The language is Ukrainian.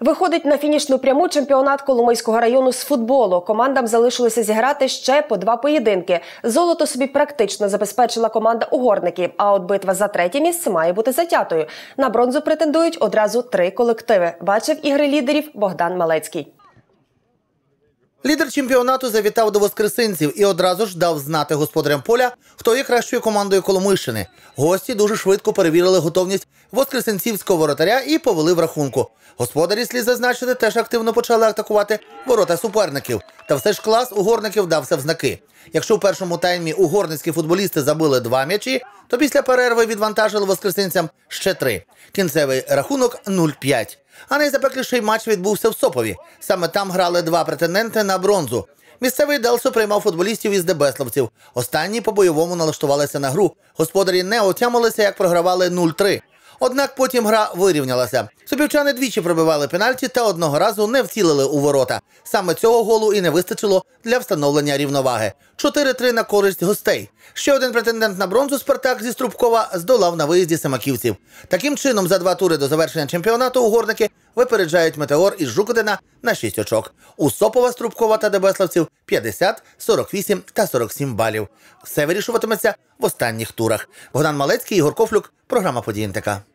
Виходить на фінішну пряму чемпіонат Коломийського району з футболу. Командам залишилося зіграти ще по два поєдинки. Золото собі практично забезпечила команда угорників. А от битва за третє місце має бути затятою. На бронзу претендують одразу три колективи. Бачив ігри лідерів Богдан Малецький. Лідер чемпіонату завітав до воскресинців і одразу ж дав знати господарям поля, хто є кращою командою Коломийщини. Гості дуже швидко перевірили готовність воскресенцівського воротаря і повели в рахунку. Господарі слід зазначити, теж активно почали атакувати ворота суперників. Та все ж клас угорників дався в знаки. Якщо в першому таймі угорницькі футболісти забили два м'ячі, то після перерви відвантажили воскресенцям ще три. Кінцевий рахунок 0-5. А найзапекліший матч відбувся в Сопові. Саме там грали два претенденти на бронзу. Місцевий Делсо приймав футболістів із Дебесловців. Останні по бойовому налаштувалися на гру. Господарі не отямилися, як програвали 0-3. Однак потім гра вирівнялася. Супівчани двічі пробивали пенальті та одного разу не вцілили у ворота. Саме цього голу і не вистачило для встановлення рівноваги. 4-3 на користь гостей. Ще один претендент на бронзу Спартак зі Струбкова здолав на виїзді Семаківців. Таким чином, за два тури до завершення чемпіонату угорники випереджають метеор із Жукодина на 6 очок. У Сопова, Струбкова та Дебеславців 50, 48 та 47 балів. Все вирішуватиметься в останніх турах. Богдан Малецький, Ігор Кофлюк, програма «Події НТК».